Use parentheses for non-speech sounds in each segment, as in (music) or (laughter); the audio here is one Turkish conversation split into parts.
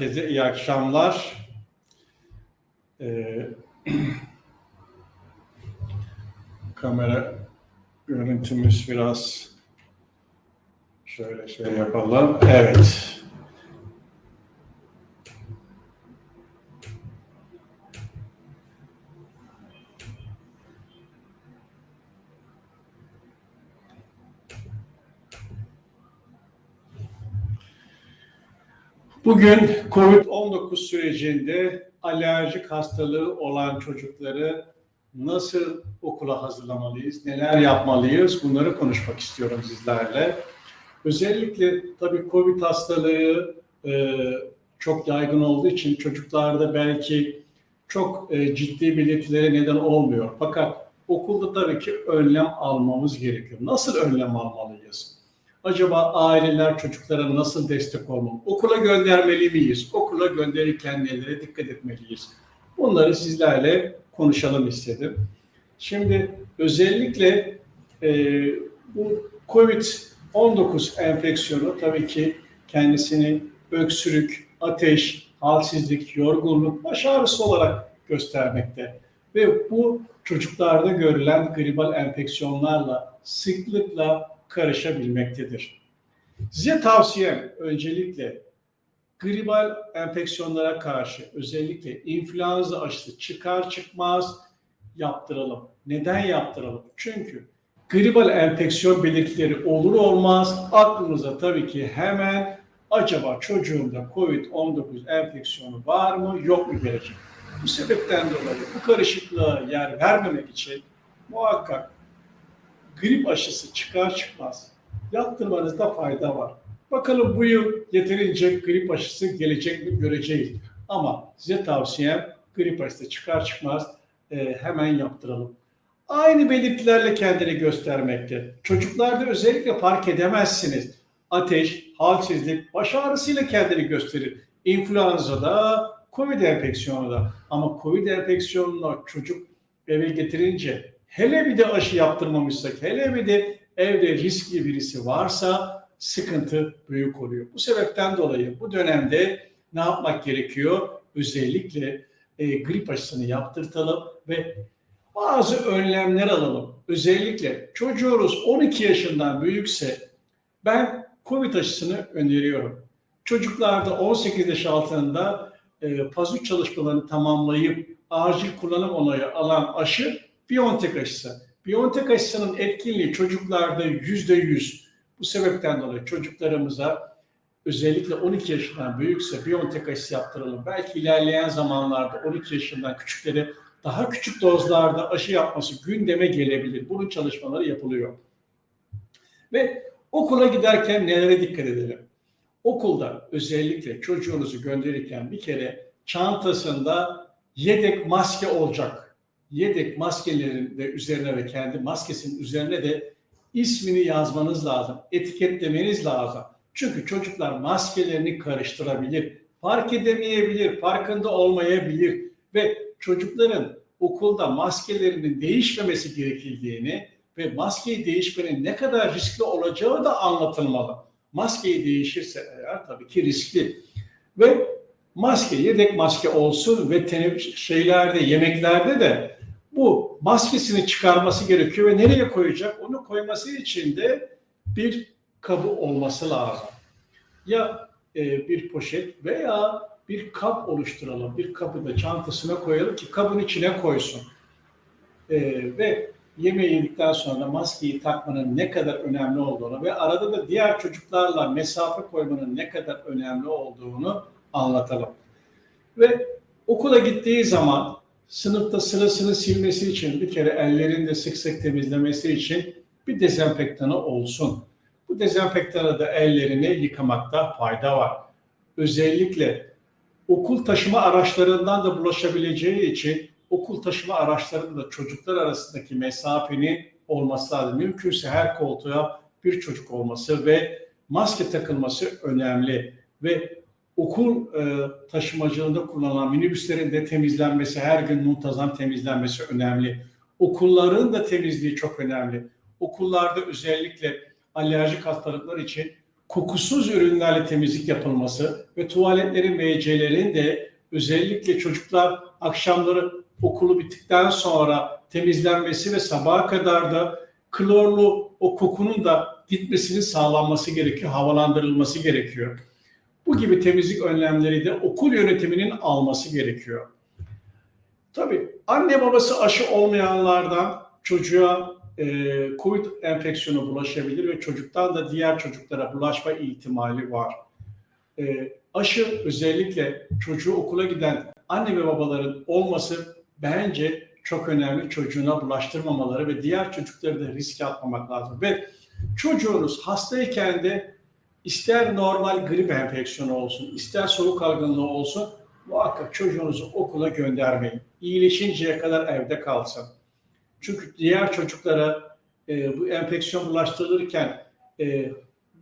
Herkese iyi akşamlar. Ee, kamera görüntümüz biraz şöyle şey yapalım. Evet. Bugün COVID-19 sürecinde alerjik hastalığı olan çocukları nasıl okula hazırlamalıyız, neler yapmalıyız bunları konuşmak istiyorum sizlerle. Özellikle tabii COVID hastalığı e, çok yaygın olduğu için çocuklarda belki çok e, ciddi belirtilere neden olmuyor. Fakat okulda tabii ki önlem almamız gerekiyor. Nasıl önlem almalıyız? Acaba aileler çocuklara nasıl destek olmalı? Okula göndermeli miyiz? Okula gönderirken nelere dikkat etmeliyiz? Bunları sizlerle konuşalım istedim. Şimdi özellikle e, bu COVID-19 enfeksiyonu tabii ki kendisini öksürük, ateş, halsizlik, yorgunluk, baş ağrısı olarak göstermekte. Ve bu çocuklarda görülen gribal enfeksiyonlarla sıklıkla karışabilmektedir. Size tavsiyem öncelikle gribal enfeksiyonlara karşı özellikle influenza aşısı çıkar çıkmaz yaptıralım. Neden yaptıralım? Çünkü gribal enfeksiyon belirtileri olur olmaz aklımıza tabii ki hemen acaba çocuğumda COVID-19 enfeksiyonu var mı yok mu gelecek. Bu sebepten dolayı bu karışıklığa yer vermemek için muhakkak grip aşısı çıkar çıkmaz yaptırmanızda fayda var. Bakalım bu yıl yeterince grip aşısı gelecek mi göreceğiz. Ama size tavsiyem grip aşısı çıkar çıkmaz e, hemen yaptıralım. Aynı belirtilerle kendini göstermekte. Çocuklarda özellikle fark edemezsiniz. Ateş, halsizlik, baş ağrısıyla kendini gösterir. İnfluenza'da, Covid enfeksiyonu da. Ama Covid enfeksiyonuna çocuk eve getirince hele bir de aşı yaptırmamışsak, hele bir de evde riskli birisi varsa sıkıntı büyük oluyor. Bu sebepten dolayı bu dönemde ne yapmak gerekiyor? Özellikle e, grip aşısını yaptırtalım ve bazı önlemler alalım. Özellikle çocuğunuz 12 yaşından büyükse ben COVID aşısını öneriyorum. Çocuklarda 18 yaş altında e, pazut çalışmalarını tamamlayıp acil kullanım onayı alan aşı BioNTech aşısı. BioNTech aşısının etkinliği çocuklarda yüzde yüz. Bu sebepten dolayı çocuklarımıza özellikle 12 yaşından büyükse BioNTech aşısı yaptıralım. Belki ilerleyen zamanlarda 12 yaşından küçükleri daha küçük dozlarda aşı yapması gündeme gelebilir. Bunun çalışmaları yapılıyor. Ve okula giderken nelere dikkat edelim? Okulda özellikle çocuğunuzu gönderirken bir kere çantasında yedek maske olacak. Yedek maskelerin de üzerine ve kendi maskesinin üzerine de ismini yazmanız lazım. Etiketlemeniz lazım. Çünkü çocuklar maskelerini karıştırabilir, fark edemeyebilir, farkında olmayabilir ve çocukların okulda maskelerinin değişmemesi gerekildiğini ve maskeyi değişmenin ne kadar riskli olacağı da anlatılmalı. Maskeyi değişirse eğer tabii ki riskli. Ve maske, yedek maske olsun ve şeylerde, yemeklerde de bu maskesini çıkarması gerekiyor ve nereye koyacak? Onu koyması için de bir kabı olması lazım. Ya e, bir poşet veya bir kap oluşturalım. Bir kabı da çantasına koyalım ki kabın içine koysun. E, ve yemeği yedikten sonra maskeyi takmanın ne kadar önemli olduğunu ve arada da diğer çocuklarla mesafe koymanın ne kadar önemli olduğunu anlatalım. Ve okula gittiği zaman sınıfta sırasını silmesi için bir kere ellerini de sık sık temizlemesi için bir dezenfektanı olsun. Bu dezenfektana da ellerini yıkamakta fayda var. Özellikle okul taşıma araçlarından da bulaşabileceği için okul taşıma araçlarında da çocuklar arasındaki mesafenin olması lazım. Mümkünse her koltuğa bir çocuk olması ve maske takılması önemli ve okul e, taşımacılığında kullanılan minibüslerin de temizlenmesi, her gün muntazam temizlenmesi önemli. Okulların da temizliği çok önemli. Okullarda özellikle alerjik hastalıklar için kokusuz ürünlerle temizlik yapılması ve tuvaletlerin, WC'lerin de özellikle çocuklar akşamları okulu bittikten sonra temizlenmesi ve sabaha kadar da klorlu o kokunun da gitmesinin sağlanması gerekiyor, havalandırılması gerekiyor. Bu gibi temizlik önlemleri de okul yönetiminin alması gerekiyor. Tabii anne babası aşı olmayanlardan çocuğa e, COVID enfeksiyonu bulaşabilir ve çocuktan da diğer çocuklara bulaşma ihtimali var. E, aşı özellikle çocuğu okula giden anne ve babaların olması bence çok önemli çocuğuna bulaştırmamaları ve diğer çocukları da riske atmamak lazım. Ve çocuğunuz hastayken de ister normal grip enfeksiyonu olsun, ister soluk algınlığı olsun muhakkak çocuğunuzu okula göndermeyin. İyileşinceye kadar evde kalsın. Çünkü diğer çocuklara e, bu enfeksiyon bulaştırılırken e,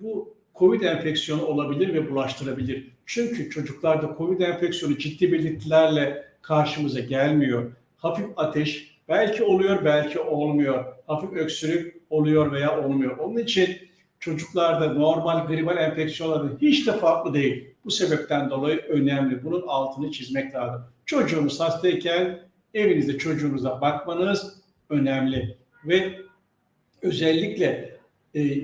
bu COVID enfeksiyonu olabilir ve bulaştırabilir. Çünkü çocuklarda COVID enfeksiyonu ciddi belirtilerle karşımıza gelmiyor. Hafif ateş belki oluyor, belki olmuyor. Hafif öksürük oluyor veya olmuyor. Onun için çocuklarda normal gribal enfeksiyonların hiç de farklı değil. Bu sebepten dolayı önemli. Bunun altını çizmek lazım. Çocuğunuz hastayken evinizde çocuğunuza bakmanız önemli. Ve özellikle e,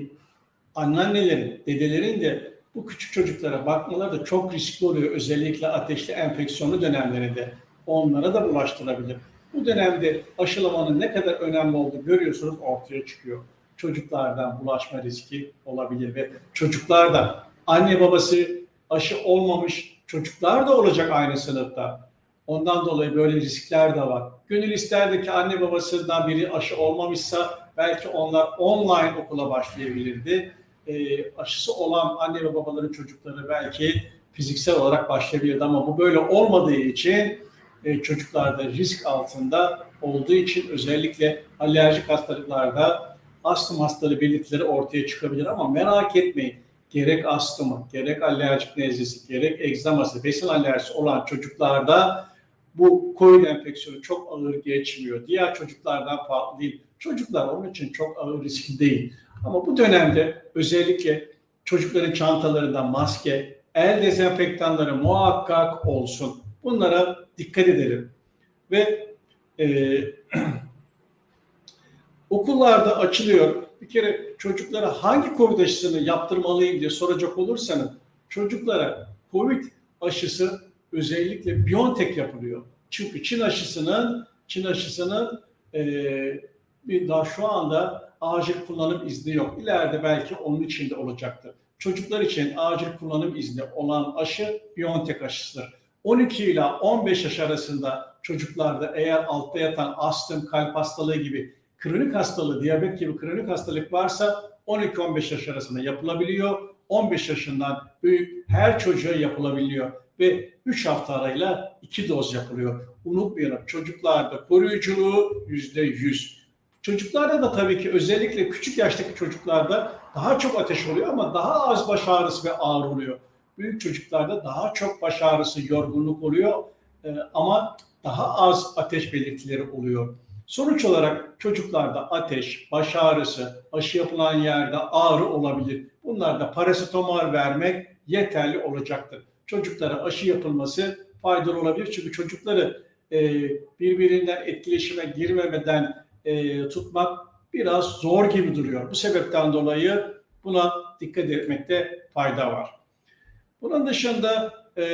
anneannelerin, dedelerin de bu küçük çocuklara bakmaları da çok riskli oluyor. Özellikle ateşli enfeksiyonlu dönemlerinde onlara da bulaştırabilir. Bu dönemde aşılamanın ne kadar önemli olduğu görüyorsunuz ortaya çıkıyor. Çocuklardan bulaşma riski olabilir ve çocuklar da anne babası aşı olmamış çocuklar da olacak aynı sınıfta. Ondan dolayı böyle riskler de var. Gönül isterdi ki anne babasından biri aşı olmamışsa belki onlar online okula başlayabilirdi. E, aşısı olan anne ve babaların çocukları belki fiziksel olarak başlayabilirdi ama bu böyle olmadığı için e, çocuklarda risk altında olduğu için özellikle alerjik hastalıklarda astım hastalığı belirtileri ortaya çıkabilir ama merak etmeyin. Gerek astımı, gerek alerjik nezlesi, gerek egzaması, besin alerjisi olan çocuklarda bu COVID enfeksiyonu çok ağır geçmiyor. Diğer çocuklardan farklı değil. Çocuklar onun için çok ağır riskli değil. Ama bu dönemde özellikle çocukların çantalarında maske, el dezenfektanları muhakkak olsun. Bunlara dikkat edelim. Ve e, okullarda açılıyor. Bir kere çocuklara hangi COVID aşısını yaptırmalıyım diye soracak olursanız çocuklara COVID aşısı özellikle BioNTech yapılıyor. Çünkü Çin aşısının Çin aşısının e, daha şu anda acil kullanım izni yok. İleride belki onun için de olacaktır. Çocuklar için acil kullanım izni olan aşı BioNTech aşısıdır. 12 ile 15 yaş arasında çocuklarda eğer altta yatan astım, kalp hastalığı gibi kronik hastalığı, diyabet gibi kronik hastalık varsa 12-15 yaş arasında yapılabiliyor. 15 yaşından büyük her çocuğa yapılabiliyor ve 3 hafta arayla 2 doz yapılıyor. Unutmayalım çocuklarda koruyuculuğu %100. Çocuklarda da tabii ki özellikle küçük yaştaki çocuklarda daha çok ateş oluyor ama daha az baş ağrısı ve ağrı oluyor. Büyük çocuklarda daha çok baş ağrısı, yorgunluk oluyor e, ama daha az ateş belirtileri oluyor. Sonuç olarak çocuklarda ateş, baş ağrısı, aşı yapılan yerde ağrı olabilir. Bunlarda parasetamol vermek yeterli olacaktır. Çocuklara aşı yapılması faydalı olabilir. Çünkü çocukları e, birbirinden etkileşime girmemeden e, tutmak biraz zor gibi duruyor. Bu sebepten dolayı buna dikkat etmekte fayda var. Bunun dışında e,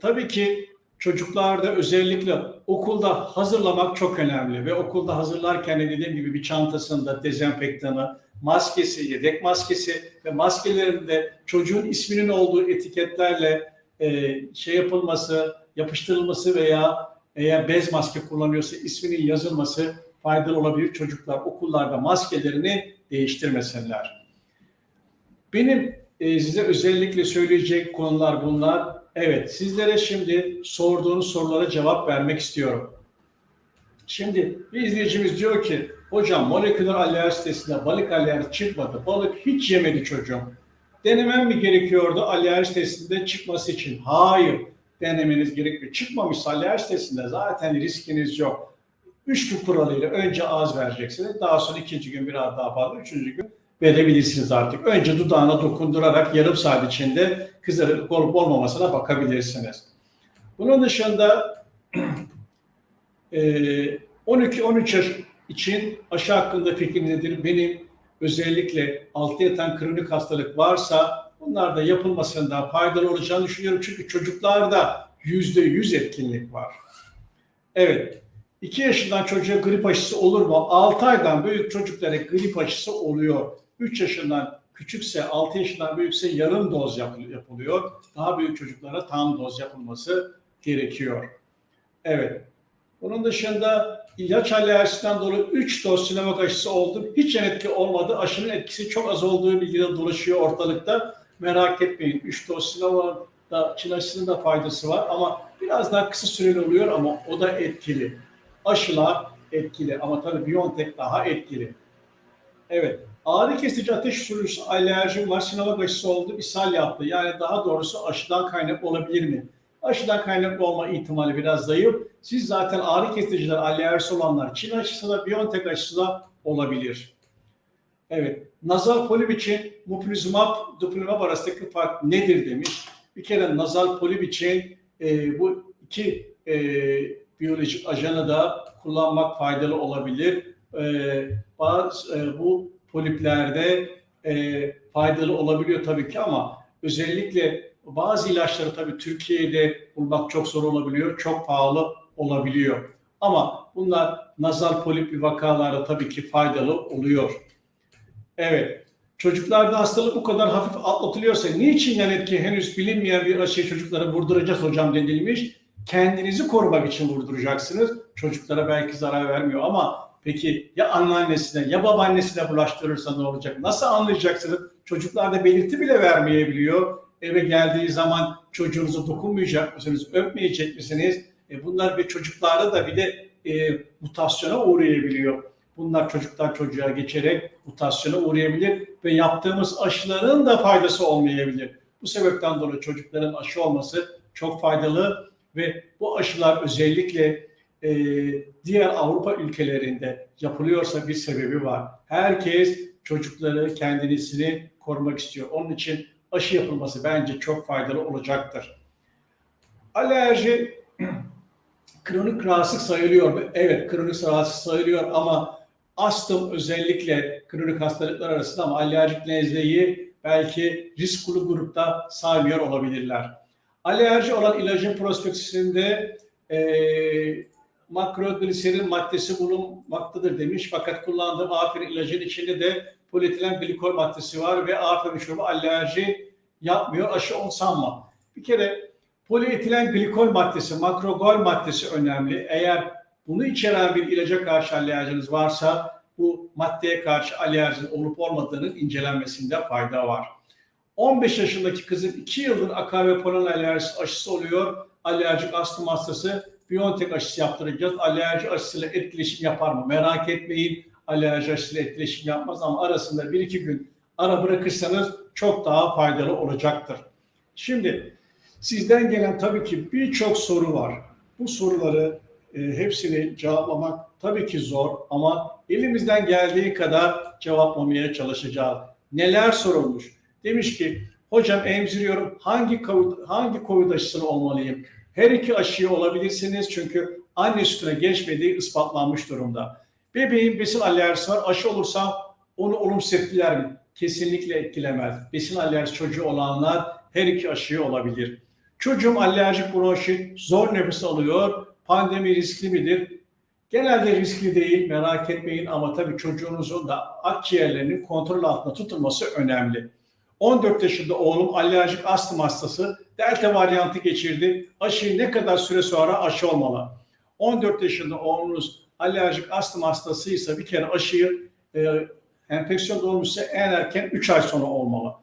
tabii ki çocuklarda özellikle okulda hazırlamak çok önemli ve okulda hazırlarken de dediğim gibi bir çantasında dezenfektanı, maskesi, yedek maskesi ve maskelerinde çocuğun isminin olduğu etiketlerle e, şey yapılması, yapıştırılması veya eğer bez maske kullanıyorsa isminin yazılması faydalı olabilir. Çocuklar okullarda maskelerini değiştirmesinler. Benim e, size özellikle söyleyecek konular bunlar. Evet, sizlere şimdi sorduğunuz sorulara cevap vermek istiyorum. Şimdi bir izleyicimiz diyor ki, hocam moleküler alerji testinde balık alerji çıkmadı. Balık hiç yemedi çocuğum. Denemem mi gerekiyordu alerji testinde çıkması için? Hayır, denemeniz gerekmiyor. Çıkmamış alerji testinde zaten riskiniz yok. Üç gün kuralıyla önce az vereceksiniz. Daha sonra ikinci gün biraz daha fazla, üçüncü gün verebilirsiniz artık. Önce dudağına dokundurarak yarım saat içinde kızarıklık olup olmamasına bakabilirsiniz. Bunun dışında (clears throat) e, 12-13 yaş için aşı hakkında fikir nedir? Benim özellikle altı yatan kronik hastalık varsa bunlar da yapılmasında faydalı olacağını düşünüyorum. Çünkü çocuklarda yüzde yüz etkinlik var. Evet, 2 yaşından çocuğa grip aşısı olur mu? 6 aydan büyük çocuklara grip aşısı oluyor. 3 yaşından küçükse, 6 yaşından büyükse yarım doz yapılıyor. Daha büyük çocuklara tam doz yapılması gerekiyor. Evet. Bunun dışında ilaç alerjisinden dolayı 3 doz Sinovac aşısı oldu. Hiç etki olmadı. Aşının etkisi çok az olduğu bilgileri dolaşıyor ortalıkta. Merak etmeyin. 3 doz Sinovac'da Çin aşısının da faydası var ama biraz daha kısa süreli oluyor ama o da etkili. Aşılar etkili ama tabii BioNTech daha etkili. Evet. Ağrı kesici ateş sürücüsü alerjim var. Sinovac aşısı oldu. ishal yaptı. Yani daha doğrusu aşıdan kaynak olabilir mi? Aşıdan kaynaklı olma ihtimali biraz zayıf. Siz zaten ağrı kesiciler, alerjisi olanlar Çin aşısı da BioNTech aşısı da olabilir. Evet. Nazal polip için muplizumab, dupilumab arasındaki fark nedir demiş. Bir kere nazal polip için e, bu iki e, biyolojik ajanı da kullanmak faydalı olabilir. E, bazı e, bu poliplerde e, faydalı olabiliyor tabii ki ama özellikle bazı ilaçları tabii Türkiye'de bulmak çok zor olabiliyor, çok pahalı olabiliyor. Ama bunlar nazal polip bir vakalarda tabii ki faydalı oluyor. Evet, çocuklarda hastalık bu kadar hafif atlatılıyorsa niçin yan etki henüz bilinmeyen bir aşıyı çocuklara vurduracağız hocam denilmiş. Kendinizi korumak için vurduracaksınız. Çocuklara belki zarar vermiyor ama peki ya anneannesine ya babaannesine bulaştırırsa ne olacak? Nasıl anlayacaksınız? Çocuklarda belirti bile vermeyebiliyor eve geldiği zaman çocuğunuza dokunmayacak mısınız, öpmeyecek misiniz? E bunlar ve çocuklarda da bir de e, mutasyona uğrayabiliyor. Bunlar çocuktan çocuğa geçerek mutasyona uğrayabilir ve yaptığımız aşıların da faydası olmayabilir. Bu sebepten dolayı çocukların aşı olması çok faydalı ve bu aşılar özellikle e, diğer Avrupa ülkelerinde yapılıyorsa bir sebebi var. Herkes çocukları kendisini korumak istiyor. Onun için aşı yapılması bence çok faydalı olacaktır. Alerji (clears throat) kronik rahatsızlık sayılıyor. Evet kronik rahatsızlık sayılıyor ama astım özellikle kronik hastalıklar arasında ama alerjik nezleyi belki risk grupta saymıyor olabilirler. Alerji olan ilacın prospektüsünde e, makrogliserin maddesi bulunmaktadır demiş. Fakat kullandığım aferin ilacın içinde de polietilen glikol maddesi var ve aferin şurubu alerji yapmıyor. Aşı olsam mı? Bir kere polietilen glikol maddesi, makrogol maddesi önemli. Eğer bunu içeren bir ilaca karşı alerjiniz varsa bu maddeye karşı alerjinin olup olmadığının incelenmesinde fayda var. 15 yaşındaki kızın 2 yıldır akar ve polen alerjisi aşısı oluyor. Alerjik astım hastası Biontech aşısı yaptıracağız. Alerji aşısıyla etkileşim yapar mı? Merak etmeyin. Alerji aşısıyla etkileşim yapmaz ama arasında 1-2 gün ara bırakırsanız çok daha faydalı olacaktır. Şimdi sizden gelen tabii ki birçok soru var. Bu soruları e, hepsini cevaplamak tabii ki zor ama elimizden geldiği kadar cevaplamaya çalışacağız. Neler sorulmuş? Demiş ki hocam emziriyorum hangi COVID, hangi COVID aşısını olmalıyım? Her iki aşıyı olabilirsiniz çünkü anne sütüne geçmediği ispatlanmış durumda. Bebeğin besin alerjisi var aşı olursa onu olumsuz etkiler mi? Kesinlikle etkilemez. Besin alerjisi çocuğu olanlar her iki aşıyı olabilir. Çocuğum alerjik bronşit, zor nefes alıyor, pandemi riskli midir? Genelde riskli değil, merak etmeyin ama tabii çocuğunuzun da akciğerlerinin kontrol altında tutulması önemli. 14 yaşında oğlum alerjik astım hastası, delta varyantı geçirdi. Aşıyı ne kadar süre sonra aşı olmalı? 14 yaşında oğlunuz alerjik astım hastasıysa bir kere aşıyı e, enfeksiyon olmuşsa en erken 3 ay sonra olmalı.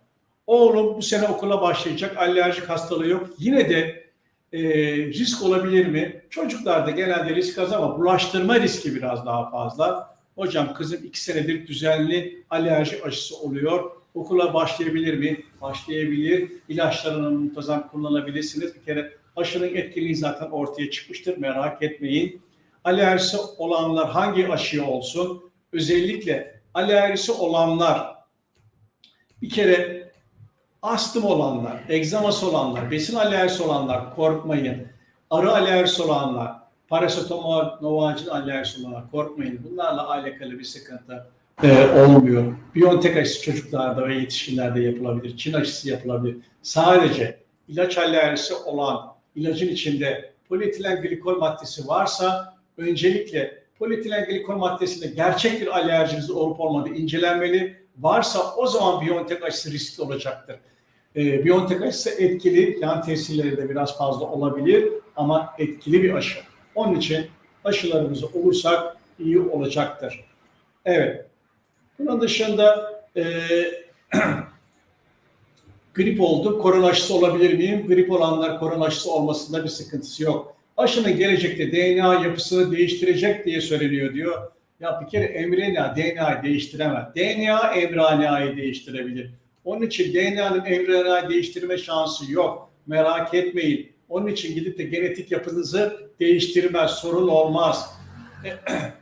Oğlum bu sene okula başlayacak, alerjik hastalığı yok. Yine de e, risk olabilir mi? Çocuklarda genelde risk az ama bulaştırma riski biraz daha fazla. Hocam kızım iki senedir düzenli alerji aşısı oluyor. Okula başlayabilir mi? Başlayabilir. İlaçlarını muntazam kullanabilirsiniz. Bir kere aşının etkinliği zaten ortaya çıkmıştır. Merak etmeyin. Alerjisi olanlar hangi aşıya olsun? Özellikle alerjisi olanlar bir kere astım olanlar, egzaması olanlar, besin alerjisi olanlar korkmayın. Arı alerjisi olanlar, parasetamol, novacin alerjisi olanlar korkmayın. Bunlarla alakalı bir sıkıntı e, olmuyor. Biyontek aşısı çocuklarda ve yetişkinlerde yapılabilir. Çin aşısı yapılabilir. Sadece ilaç alerjisi olan ilacın içinde polietilen glikol maddesi varsa öncelikle polietilen glikol maddesinde gerçek bir alerjiniz olup olmadığı incelenmeli. Varsa o zaman Biontech aşısı riskli olacaktır. E, Biontech aşısı etkili, yan tesirleri de biraz fazla olabilir ama etkili bir aşı. Onun için aşılarımızı olursak iyi olacaktır. Evet. Bunun dışında e, (clears throat) grip oldu. Korona aşısı olabilir miyim? Grip olanlar korona aşısı olmasında bir sıkıntısı yok. Aşının gelecekte DNA yapısını değiştirecek diye söyleniyor diyor. Ya bir kere mRNA DNA'yı değiştiremez. DNA mRNA'yı değiştirebilir. Onun için DNA'nın mRNA'yı değiştirme şansı yok. Merak etmeyin. Onun için gidip de genetik yapınızı değiştirmez. Sorun olmaz. (clears throat)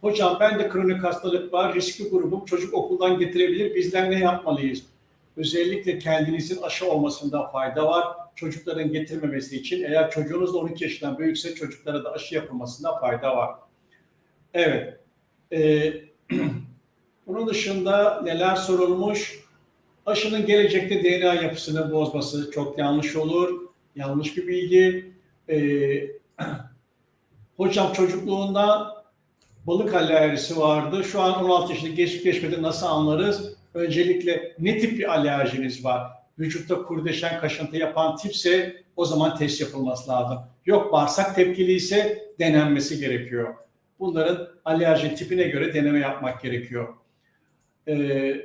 Hocam ben de kronik hastalık var, riskli grubum, çocuk okuldan getirebilir. Bizler ne yapmalıyız? Özellikle kendinizin aşı olmasında fayda var. Çocukların getirmemesi için eğer çocuğunuz da 12 yaşından büyükse çocuklara da aşı yapılmasında fayda var. Evet. Ee, (clears throat) bunun dışında neler sorulmuş? Aşının gelecekte DNA yapısını bozması çok yanlış olur. Yanlış bir bilgi. Ee, (clears throat) hocam çocukluğunda balık alerjisi vardı. Şu an 16 yaşında geçip geçmedi nasıl anlarız? Öncelikle ne tip bir alerjiniz var? Vücutta kurdeşen kaşıntı yapan tipse o zaman test yapılması lazım. Yok bağırsak tepkili ise denenmesi gerekiyor. Bunların alerji tipine göre deneme yapmak gerekiyor. Ee,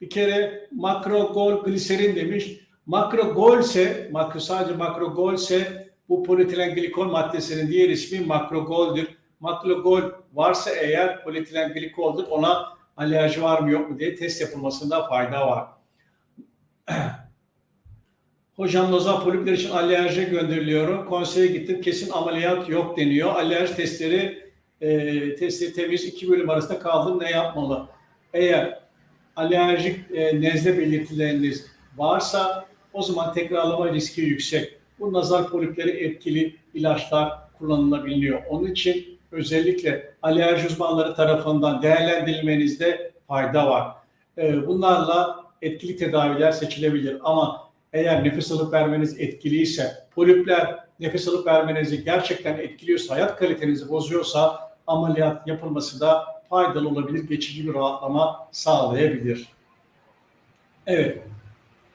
bir kere makrogol gliserin demiş. Makrogol ise, makro, sadece makrogol ise bu polietilen glikol maddesinin diğer ismi makrogoldür. Makrogol varsa eğer polietilen glikoldur ona alerji var mı yok mu diye test yapılmasında fayda var. (clears throat) Hocam nozal polipler için alerji gönderiliyorum. Konseye gittim kesin ameliyat yok deniyor. Alerji testleri e, testi temiz iki bölüm arasında kaldım ne yapmalı? Eğer alerjik e, nezle belirtileriniz varsa o zaman tekrarlama riski yüksek. Bu nazar polipleri etkili ilaçlar kullanılabiliyor. Onun için özellikle alerji uzmanları tarafından değerlendirilmenizde fayda var. E, bunlarla etkili tedaviler seçilebilir ama eğer nefes alıp vermeniz etkiliyse, polipler nefes alıp vermenizi gerçekten etkiliyorsa, hayat kalitenizi bozuyorsa ameliyat yapılması da faydalı olabilir, geçici bir rahatlama sağlayabilir. Evet,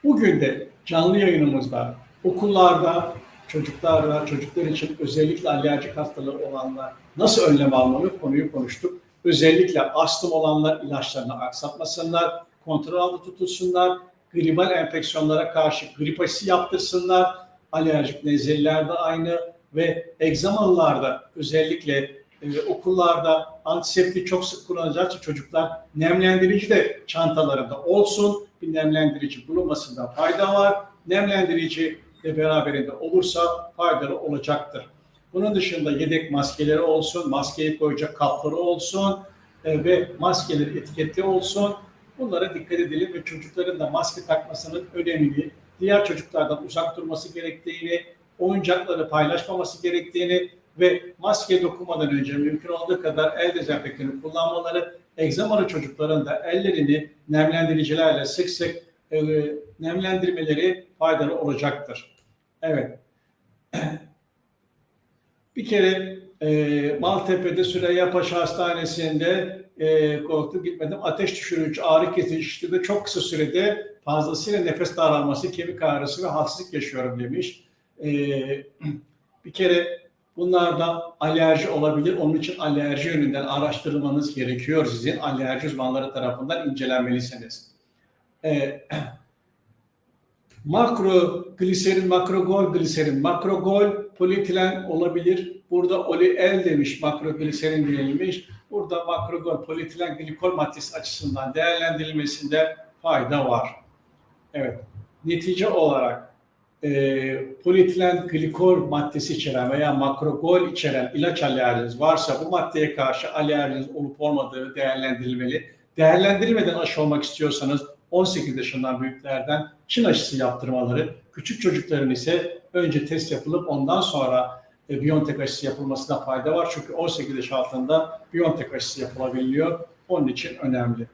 bugün de canlı yayınımızda okullarda çocuklarla, çocuklar için özellikle alerjik hastalığı olanlar nasıl önlem almalı konuyu konuştuk. Özellikle astım olanlar ilaçlarını aksatmasınlar, kontrol altında tutulsunlar, gribal enfeksiyonlara karşı grip aşısı yaptırsınlar, alerjik nezleler de aynı ve egzamalılarda özellikle e, okullarda antiseptik çok sık kullanacağı için çocuklar nemlendirici de çantalarında olsun. Bir nemlendirici bulunmasında fayda var. Nemlendirici de beraberinde olursa faydalı olacaktır. Bunun dışında yedek maskeleri olsun, maskeyi koyacak kapları olsun e, ve maskeleri etiketli olsun. Bunlara dikkat edelim ve çocukların da maske takmasının önemini, diğer çocuklardan uzak durması gerektiğini, oyuncakları paylaşmaması gerektiğini ve maske dokunmadan önce mümkün olduğu kadar el dezenfektanı kullanmaları, egzamalı çocukların da ellerini nemlendiricilerle sık sık e, nemlendirmeleri faydalı olacaktır. Evet. (clears throat) Bir kere e, Maltepe'de Süreyya Paşa Hastanesi'nde e, korktum gitmedim. Ateş düşürücü, ağrı kesici de çok kısa sürede fazlasıyla nefes daralması, kemik ağrısı ve halsizlik yaşıyorum demiş. E, (clears throat) bir kere bunlarda alerji olabilir. Onun için alerji yönünden araştırmanız gerekiyor sizin. Alerji uzmanları tarafından incelenmelisiniz. E, (clears throat) makro gliserin, makrogol gliserin, makrogol polietilen olabilir. Burada oli el demiş, makrogliserin denilmiş. Burada makrogol polietilen glikol maddesi açısından değerlendirilmesinde fayda var. Evet, netice olarak e, polietilen glikol maddesi içeren veya makrogol içeren ilaç alerjiniz varsa bu maddeye karşı alerjiniz olup olmadığı değerlendirilmeli. değerlendirilmeden aşı olmak istiyorsanız 18 yaşından büyüklerden Çin aşısı yaptırmaları, küçük çocukların ise önce test yapılıp ondan sonra e, BioNTech aşısı yapılmasına fayda var. Çünkü 18 yaş altında BioNTech aşısı yapılabiliyor. Onun için önemli.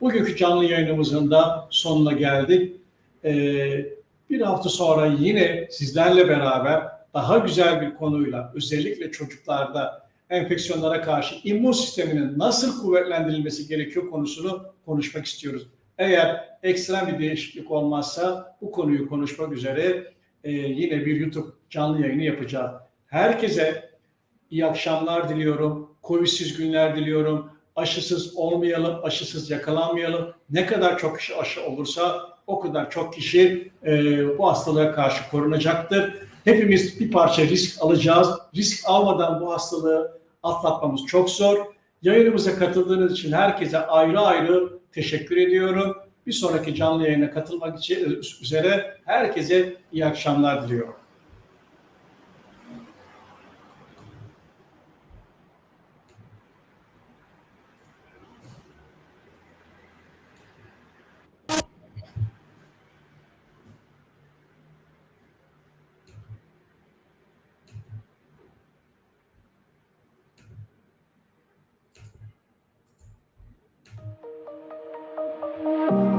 Bugünkü canlı yayınımızın da sonuna geldik. Ee, bir hafta sonra yine sizlerle beraber daha güzel bir konuyla özellikle çocuklarda enfeksiyonlara karşı immün sisteminin nasıl kuvvetlendirilmesi gerekiyor konusunu konuşmak istiyoruz. Eğer ekstrem bir değişiklik olmazsa bu konuyu konuşmak üzere e, yine bir YouTube canlı yayını yapacağız. Herkese iyi akşamlar diliyorum. Covid'siz günler diliyorum. Aşısız olmayalım, aşısız yakalanmayalım. Ne kadar çok kişi aşı olursa o kadar çok kişi e, bu hastalığa karşı korunacaktır. Hepimiz bir parça risk alacağız. Risk almadan bu hastalığı atlatmamız çok zor. Yayınımıza katıldığınız için herkese ayrı ayrı teşekkür ediyorum. Bir sonraki canlı yayına katılmak için üzere herkese iyi akşamlar diliyorum.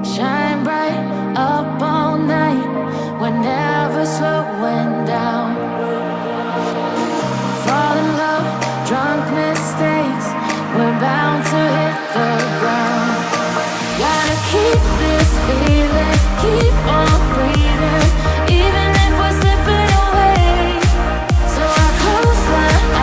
Shine bright up all night. We're never slowing down. Love, drunk mistakes. We're bound to hit the ground. Gotta keep this feeling, keep on